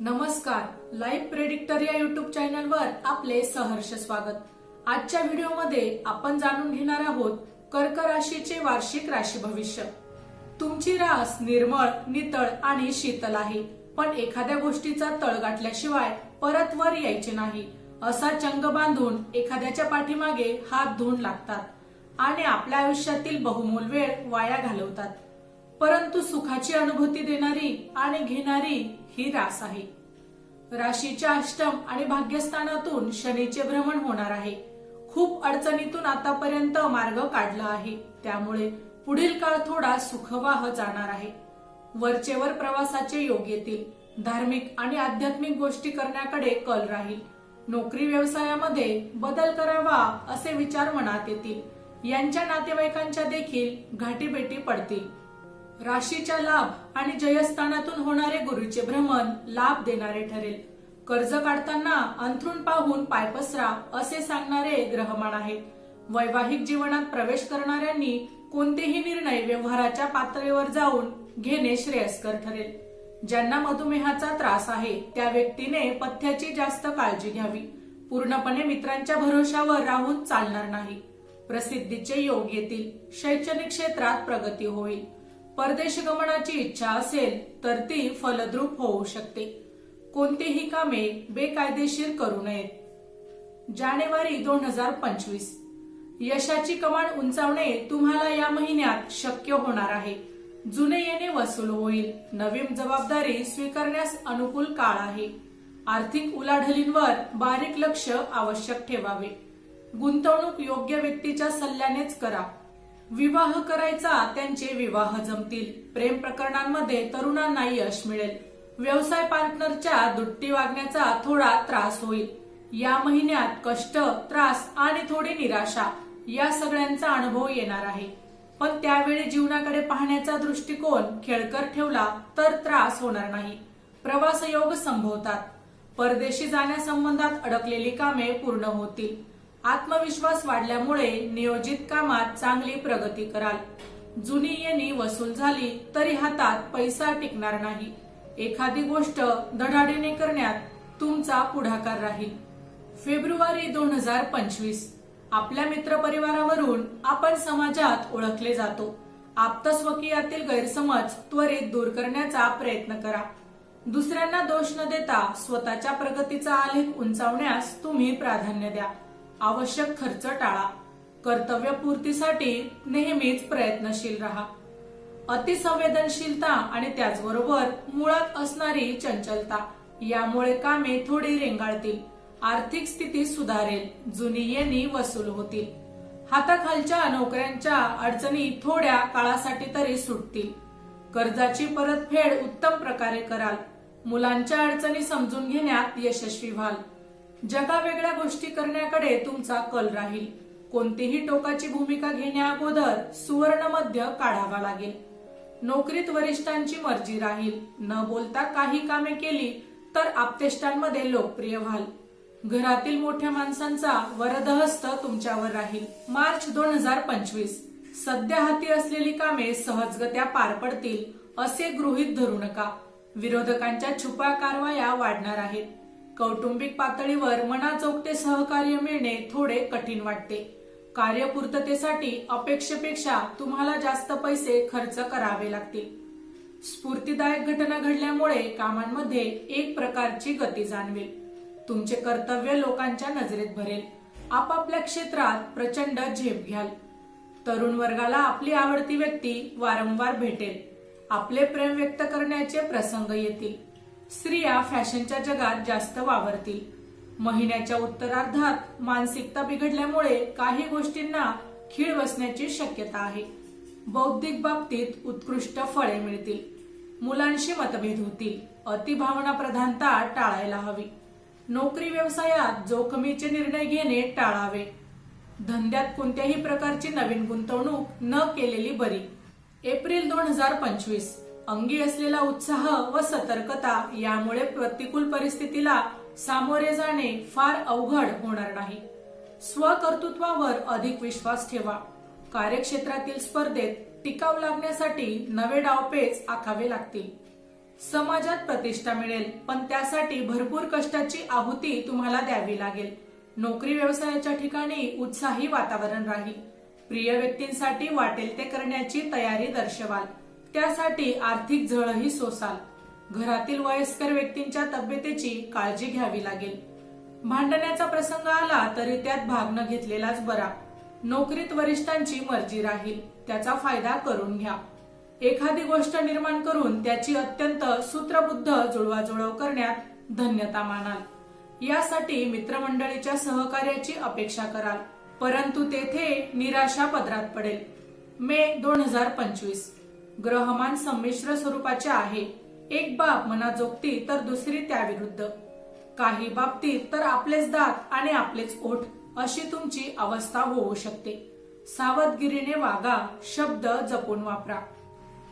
नमस्कार live predictor या YouTube चॅनलवर आपले सहर्ष स्वागत. आजच्या व्हिडिओमध्ये आपण जाणून घेणार आहोत कर्क राशीचे वार्षिक राशी भविष्य. तुमची रास निर्मळ नितळ आणि शीतल आहे पण एखाद्या गोष्टीचा तळ गाठल्याशिवाय परत वर यायचे नाही. असा चंग बांधून एखाद्याच्या पाठीमागे हात धुवून लागतात आणि आपल्या आयुष्यातील बहुमोल वेळ वाया घालवतात. परंतु सुखाची अनुभूती देणारी आणि घेणारी ही रास आहे. राशीच्या अष्टम आणि भाग्यस्थानातून शनीचे भ्रमण होणार आहे. खूप अडचणीतून आतापर्यंत मार्ग काढला आहे. त्यामुळे पुढील काळ थोडा सुखवाह जाणार आहे. वरचेवर प्रवासाचे योग येतील. धार्मिक आणि आध्यात्मिक गोष्टी करण्याकडे कल राहील. नोकरी व्यवसायामध्ये बदल करावा असे विचार मनात येतील. यांच्या नातेवाईकांच्या देखील घाटीबेटी पडतील. राशीच्या लाभ आणि जयस्थानातून होणारे गुरुचे भ्रमण लाभ देणारे ठरेल. कर्ज काढताना अंथरूण पाहून पाय पसरा असे सांगणारे ग्रहमान आहेत. वैवाहिक जीवनात प्रवेश करणाऱ्यांनी कोणतेही निर्णय व्यवहाराच्या पातळीवर जाऊन घेणे श्रेयस्कर ठरेल. ज्यांना मधुमेहाचा त्रास आहे त्या व्यक्तीने पथ्याची जास्त काळजी घ्यावी. पूर्णपणे मित्रांच्या भरोशावर राहून चालणार नाही. प्रसिद्धीचे योग येतील. शैक्षणिक क्षेत्रात प्रगती होईल. परदेश गमनाची इच्छा असेल तर ती फलद्रूप होऊ शकते. कोणतीही कामे बेकायदेशीर करू नयेत. जानेवारी दोन हजार पंचवीस. यशाची कमान उंचावणे तुम्हाला या महिन्यात शक्य होणार आहे. जुने येणे वसूल होईल. नवीन जबाबदारी स्वीकारण्यास अनुकूल काळ आहे. आर्थिक उलाढलींवर बारीक लक्ष आवश्यक ठेवावे. गुंतवणूक योग्य व्यक्तीच्या सल्ल्यानेच करा. विवाह करायचा त्यांचे विवाह जमतील. प्रेम प्रकरणांमध्ये तरुणांना यश मिळेल. व्यवसाय पार्टनरच्या दुट्टी वागण्याचा थोडा त्रास होईल. या महिन्यात कष्ट त्रास आणि थोडी निराशा या सगळ्यांचा अनुभव येणार आहे. पण त्यावेळी जीवनाकडे पाहण्याचा दृष्टिकोन खेळकर ठेवला तर त्रास होणार नाही. प्रवास योग संभवतात. परदेशी जाण्यासंबंधात अडकलेली कामे पूर्ण होतील. आत्मविश्वास वाढल्यामुळे नियोजित कामात चांगली प्रगती कराल. जुनी येणी वसूल झाली तरी हातात पैसा टिकणार नाही. एखादी गोष्ट धडाडीने करण्यात तुमचा पुढाकार राहील. फेब्रुवारी दोन हजार पंचवीस. आपल्या मित्रपरिवारावरून आपण समाजात ओळखले जातो. आप्तस्वकीयातील गैरसमज त्वरित दूर करण्याचा प्रयत्न करा. दुसऱ्यांना दोष न देता स्वतःच्या प्रगतीचा आलेख उंचावण्यास तुम्ही प्राधान्य द्या. आवश्यक खर्च टाळा. कर्तव्य पूर्तीसाठी नेहमीच प्रयत्नशील राहा. अतिसंवेदनशीलता आणि त्याचबरोबर मुळात असणारी चंचलता यामुळे कामे थोडी रेंगाळतील. आर्थिक स्थिती सुधारेल जुनी येणी वसूल होतील. हाताखालच्या नोकऱ्यांच्या अडचणी थोड्या काळासाठी तरी सुटतील. कर्जाची परतफेड उत्तम प्रकारे कराल. मुलांच्या अडचणी समजून घेण्यात यशस्वी व्हाल. जगावेगळ्या गोष्टी करण्याकडे तुमचा कल राहील. कोणतीही टोकाची भूमिका घेण्या अगोदर सुवर्ण मध्य काढावा लागेल. नोकरीत वरिष्ठांची मर्जी राहील. न बोलता काही कामे केली तर आपतेष्टांमध्ये लोकप्रिय व्हाल. घरातील मोठ्या माणसांचा वरदहस्त तुमच्यावर राहील. मार्च दोन हजार पंचवीस. सध्या हाती असलेली कामे सहजगत्या पार पडतील असे गृहीत धरू नका. विरोधकांच्या छुपा कारवाया वाढणार आहेत. कौटुंबिक पातळीवर मनाचौकटे सहकार्य मिळणे थोडे कठीण वाटते. कार्यपूर्ततेसाठी अपेक्षेपेक्षा तुम्हाला जास्त पैसे खर्च करावे लागतील. स्फूर्तीदायक घटना घडल्यामुळे कामांमध्ये एक प्रकारची गती जाणवेल. तुमचे कर्तव्य लोकांच्या नजरेत भरेल. आपापल्या क्षेत्रात प्रचंड झेप घ्याल. तरुण वर्गाला आपली आवडती व्यक्ती वारंवार भेटेल. आपले प्रेम व्यक्त करण्याचे प्रसंग येतील. स्त्रिया फॅशनच्या जगात जास्त वावरतील. महिन्याच्या उत्तरार्धात मानसिकता बिघडल्यामुळे काही गोष्टींना खीळ बसण्याची शक्यता आहे. बौद्धिक बाबतीत उत्कृष्ट फळे मिळतील. मुलांशी मतभेद होतील. अतिभावना प्रधानता टाळायला हवी. नोकरी व्यवसायात जोखमीचे निर्णय घेणे टाळावे. धंद्यात कोणत्याही प्रकारची नवीन गुंतवणूक न केलेली बरी. एप्रिल दोन हजार पंचवीस. अंगी असलेला उत्साह व सतर्कता यामुळे प्रतिकूल परिस्थितीला सामोरे जाणे फार अवघड होणार नाही. स्वकर्तृत्वावर अधिक विश्वास ठेवा. कार्यक्षेत्रातील स्पर्धेत टिकाव लागण्यासाठी नवे डावपेच आखावे लागतील. समाजात प्रतिष्ठा मिळेल पण त्यासाठी भरपूर कष्टाची आहुती तुम्हाला द्यावी लागेल. नोकरी व्यवसायाच्या ठिकाणी उत्साही वातावरण राहील. प्रिय व्यक्तींसाठी वाटेल ते करण्याची तयारी दर्शवाल. त्यासाठी आर्थिक झळही सोसाल. घरातील वयस्कर व्यक्तींच्या तब्येतीची काळजी घ्यावी लागेल. भांडण्याचा प्रसंग आला तरी त्यात भाग न घेतलेलाच बरा. नोकरीत वरिष्ठांची मर्जी राहील त्याचा फायदा करून घ्या. एखादी गोष्ट निर्माण करून त्याची अत्यंत सूत्रबुद्ध जुळवाजुळव करण्यात धन्यता मानाल. यासाठी मित्रमंडळीच्या सहकार्याची अपेक्षा कराल परंतु तेथे निराशा पदरात पडेल. मे दोन हजार पंचवीस. ग्रहमान संमिश्र स्वरूपाचे आहे. एक बाब मनाजोगती तर दुसरी त्याविरुद्ध काही बाबतीत तर आपलेच दात आणि आपलेच ओठ अशी तुमची अवस्था होऊ शकते. सावधगिरीने वागा शब्द जपून वापरा.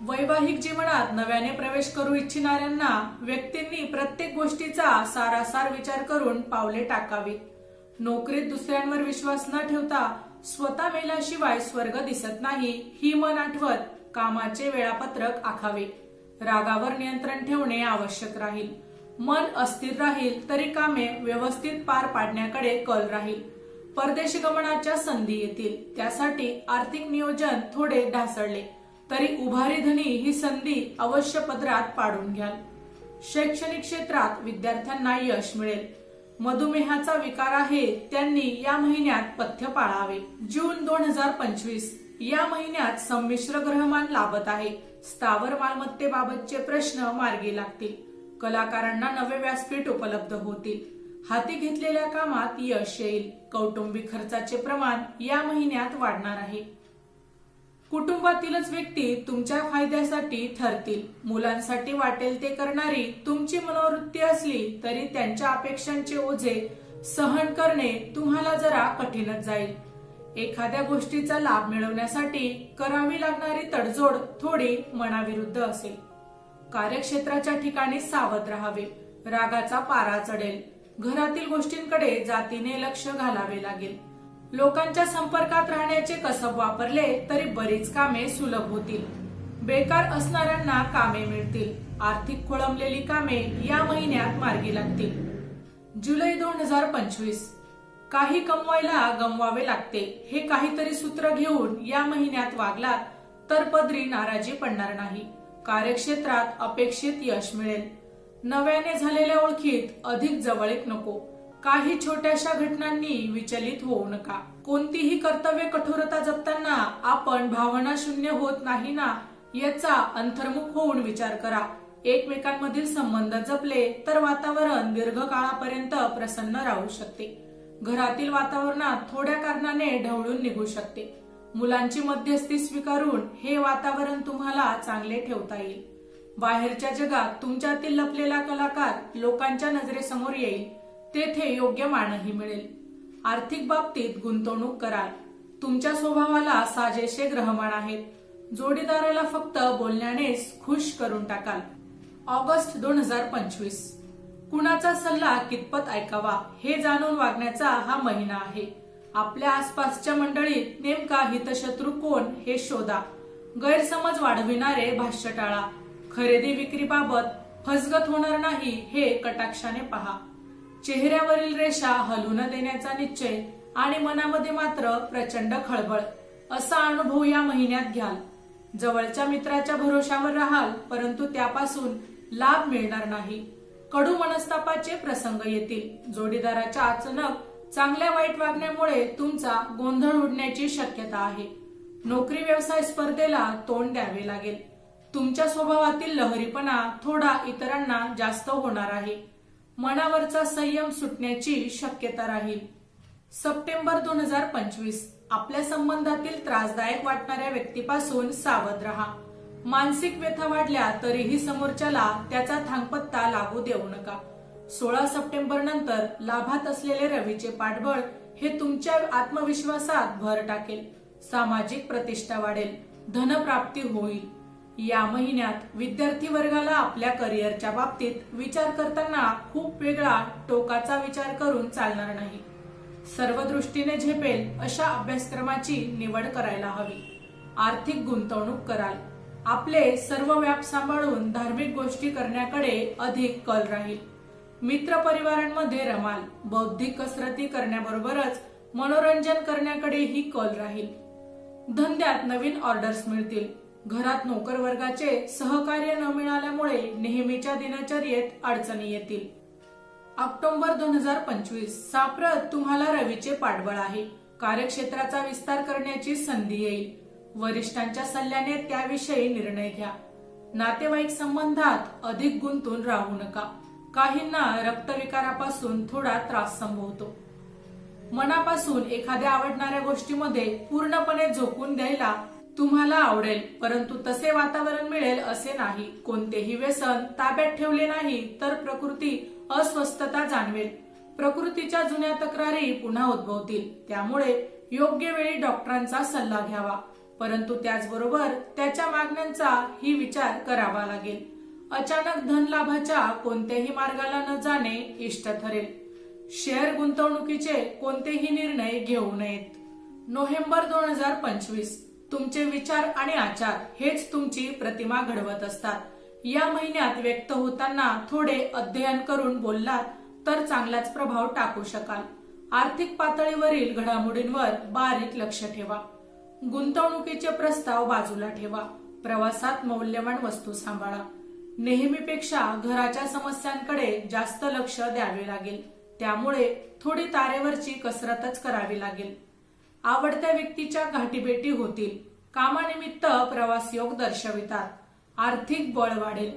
वैवाहिक जीवनात नव्याने प्रवेश करू इच्छिणाऱ्यांना व्यक्तींनी प्रत्येक गोष्टीचा सारासार विचार करून पावले टाकावीत नोकरीत दुसऱ्यांवर विश्वास न ठेवता स्वतः मेल्याशिवाय स्वर्ग दिसत नाही ही मन आठवत कामाचे वेळापत्रक आखावे. रागावर नियंत्रण ठेवणे आवश्यक राहील. मन अस्थिर राहील तरी कामे व्यवस्थित पार पाडण्याकडे कल राहील. परदेश गमनाच्या संधी येतील. त्यासाठी आर्थिक नियोजन थोडे ढासळले. तरी उभारी धनी ही संधी अवश्य पदरात पाडून घ्याल. शैक्षणिक क्षेत्रात विद्यार्थ्यांना यश मिळेल. मधुमेहाचा विकार आहे त्यांनी या महिन्यात पथ्य पाळावे. जून दोन हजार पंचवीस. या महिन्यात संमिश्र ग्रहमान लाभत आहे. स्थावर मालमत्तेबाबतचे प्रश्न मार्गी लागतील. कलाकारांना नवे व्यासपीठ उपलब्ध होतील. हाती घेतलेल्या कामात यश येईल. कौटुंबिक खर्चाचे प्रमाण या महिन्यात वाढणार आहे. कुटुंबातीलच व्यक्ती तुमच्या फायद्यासाठी ठरतील. मुलांसाठी वाटेल ते करणारी तुमची मनोवृत्ती असली तरी त्यांच्या अपेक्षांचे ओझे सहन करणे तुम्हाला जरा कठीणच जाईल. एखाद्या गोष्टीचा लाभ मिळवण्यासाठी करावी लागणारी तडजोड थोडी मनाविरुद्ध असेल. कार्यक्षेत्राच्या ठिकाणी सावध राहावे रागाचा पारा चढेल. घरातील गोष्टींकडे जातीने लक्ष घालावे लागेल. लोकांच्या संपर्कात राहण्याचे कसब वापरले तरी बरीच कामे सुलभ होतील. बेकार असणाऱ्यांना कामे मिळतील. आर्थिक खोळंबलेली कामे या महिन्यात मार्गी लागतील. जुलै दोन हजार पंचवीस. काही कमवायला गमवावे लागते. हे काहीतरी सूत्र घेऊन या महिन्यात वागलात तर पदरी नाराजी पडणार नाही. कार्यक्षेत्रात अपेक्षित यश मिळेल. नव्याने झालेल्या ओळखीत अधिक जवळीक नको. काही छोट्याशा घटनांनी विचलित होऊ नका. कोणतीही कर्तव्य कठोरता जपताना आपण भावना शून्य होत नाही ना याचा अंतर्मुख होऊन विचार करा. एकमेकांमधील संबंध जपले तर वातावरण दीर्घकाळापर्यंत प्रसन्न राहू शकते. घरातील वातावरणात थोड्या कारणाने ढवळून निघू शकते. मुलांची मध्यस्थी स्वीकारून हे वातावरण तुम्हाला चांगले ठेवता येईल. बाहेरच्या जगात तुमच्यातील लपलेला कलाकार लोकांच्या नजरेसमोर येईल. तेथे योग्य मानही मिळेल. आर्थिक बाबतीत गुंतवणूक कराल. तुमच्या स्वभावाला साजेसे ग्रहमान आहेत. जोडीदाराला फक्त बोलण्यानेच खुश करून टाकाल. ऑगस्ट दोन हजार पंचवीस. कुणाचा सल्ला कितपत ऐकावा हे जाणून वागण्याचा हा महिना आहे. आपल्या आसपासच्या मंडळीत नेमका हितशत्रू कोण हे शोधा. गैरसमज वाढविणारे भाष्य टाळा खरेदी विक्रीबाबत फसगत होणार नाही हे कटाक्षाने पहा. चेहऱ्यावरील रेषा हलू न देण्याचा निश्चय आणि मनामध्ये मात्र प्रचंड खळबळ. असा अनुभव या महिन्यात घ्याल. जवळच्या मित्राच्या भरोशावर राहाल परंतु त्यापासून लाभ मिळणार नाही. कडू मनस्तापाचे प्रसंग येतील. जोडीदाराच्या अचानक चांगल्या वाईट वागण्यामुळे तुमचा गोंधळ उडण्याची शक्यता आहे. नोकरी व्यवसाय स्पर्धेला तोंड द्यावे लागेल. तुमच्या स्वभावातील लहरीपणा थोडा इतरांना जास्त होणार आहे. मनावरचा संयम सुटण्याची शक्यता राहील. सप्टेंबर दोन हजार पंचवीस. आपल्या संबंधातील त्रासदायक वाटणाऱ्या व्यक्तीपासून सावध राहा. मानसिक व्यथा वाढल्या तरीही समोरच्याला त्याचा थांगपत्ता लागू देऊ नका. सोळा सप्टेंबर नंतर लाभात असलेले रवीचे पाठबळ हे तुमच्या आत्मविश्वासात भर टाकेल. सामाजिक प्रतिष्ठा वाढेल. धनप्राप्ती होईल. या महिन्यात विद्यार्थी वर्गाला आपल्या करिअरच्या बाबतीत विचार करताना खूप वेगळा टोकाचा विचार करून चालणार नाही. सर्व दृष्टीने झेपेल अशा अभ्यासक्रमाची निवड करायला हवी. आर्थिक गुंतवणूक कराल. आपले सर्व व्याप सांभाळून धार्मिक गोष्टी करण्याकडे अधिक कल राहील. मित्र परिवारांमध्ये रमाल बौद्धिक कसरती करण्याबरोबरच मनोरंजन करण्याकडेही कल राहील. धंद्यात नवीन ऑर्डर्स मिळतील. घरात नोकर वर्गाचे सहकार्य न मिळाल्यामुळे नेहमीच्या दिनचर्येत अडचणी येतील. ऑक्टोबर दोन हजार पंचवीस साप्रत तुम्हाला रवीचे पाठबळ आहे. कार्यक्षेत्राचा विस्तार करण्याची संधी येईल. वरिष्ठांच्या सल्ल्याने त्याविषयी निर्णय घ्या. नातेवाईक संबंधात अधिक गुंतून राहू नका. काहींना रक्तविकारापासून थोडा त्रास संभवतो. मनापासून एखाद्या आवडणाऱ्या गोष्टीमध्ये पूर्णपणे झोकून द्यायला तुम्हाला आवडेल परंतु तसे वातावरण मिळेल असे नाही. कोणतेही व्यसन ताब्यात ठेवले नाही तर प्रकृती अस्वस्थता जाणवेल. प्रकृतीच्या जुन्या तक्रारी पुन्हा उद्भवतील. त्यामुळे योग्य वेळी डॉक्टरांचा सल्ला घ्यावा. परंतु त्याचबरोबर त्याच्या मागण्यांचा ही विचार करावा लागेल. अचानक धन लाभाच्या कोणत्याही मार्गाला न जाणे इष्ट ठरेल. शेअर गुंतवणुकीचे कोणतेही निर्णय घेऊ नयेत. नोव्हेंबर दोन हजार पंचवीस. तुमचे विचार आणि आचार हेच तुमची प्रतिमा घडवत असतात. या महिन्यात व्यक्त होताना थोडे अध्ययन करून बोललात तर चांगलाच प्रभाव टाकू शकाल. आर्थिक पातळीवरील घडामोडींवर बारीक लक्ष ठेवा. गुंतवणुकीचे प्रस्ताव बाजूला ठेवा. प्रवासात मौल्यवान वस्तू सांभाळा. नेहमीपेक्षा घराच्या समस्यांकडे जास्त लक्ष द्यावे लागेल. त्यामुळे थोडी तारेवरची कसरतच करावी लागेल. आवडत्या व्यक्तीच्या गाठीभेटी होतील. कामानिमित्त प्रवास योग दर्शवितात. आर्थिक बळ वाढेल.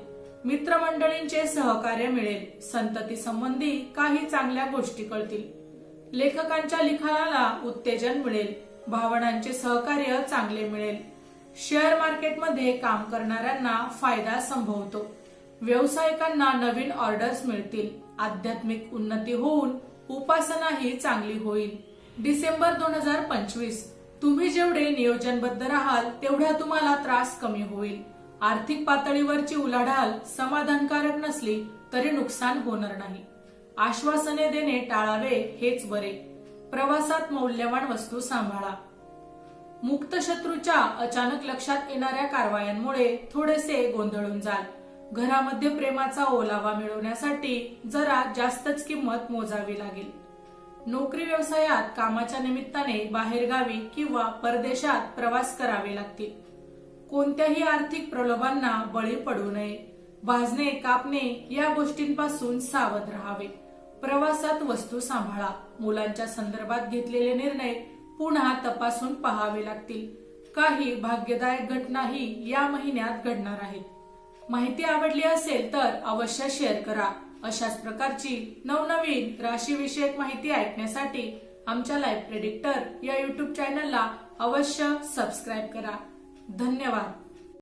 मित्रमंडळींचे सहकार्य मिळेल. संतती संबंधी काही चांगल्या गोष्टी कळतील. लेखकांच्या लिखाणाला उत्तेजन मिळेल. भावनांचे सहकार्य चांगले मिळेल. शेअर मार्केटमध्ये काम करणाऱ्यांना फायदा संभवतो. व्यावसायिकांना नवीन ऑर्डर्स मिळतील. आध्यात्मिक उन्नती होऊन उपासनाही चांगली होईल. डिसेंबर दोन हजार पंचवीस. तुम्ही जेवढे नियोजनबद्ध राहाल तेवढा तुम्हाला त्रास कमी होईल. आर्थिक पातळीवरची उलाढाल समाधानकारक नसली तरी नुकसान होणार नाही. आश्वासने देणे टाळावे हेच बरे. प्रवासात मौल्यवान वस्तू सांभाळा. मुक्त शत्रूच्या अचानक लक्षात येणाऱ्या कारवायांमुळे थोडेसे गोंधळून जाल. घरामध्ये प्रेमाचा ओलावा मिळवण्यासाठी जरा जास्तच किंमत मोजावी लागेल. नोकरी व्यवसायात कामाच्या निमित्ताने बाहेरगावी किंवा परदेशात प्रवास करावे लागतील. कोणत्याही आर्थिक प्रलोभांना बळी पडू नये. भाजणे कापणे या गोष्टींपासून सावध राहावे. प्रवासात वस्तू सांभाळा. मुलांच्या संदर्भात घेतलेले निर्णय पुन्हा तपासून पहावे लागतील. काही भाग्यदायक घटनाही या महिन्यात घडणार आहेत. माहिती आवडली असेल तर अवश्य शेअर करा. अशाच प्रकारची नवनवीन राशीविषयक माहिती ऐकण्यासाठी आमच्या लाईव्ह प्रेडिक्टर या युट्यूब चॅनलला अवश्य सबस्क्राईब करा. धन्यवाद.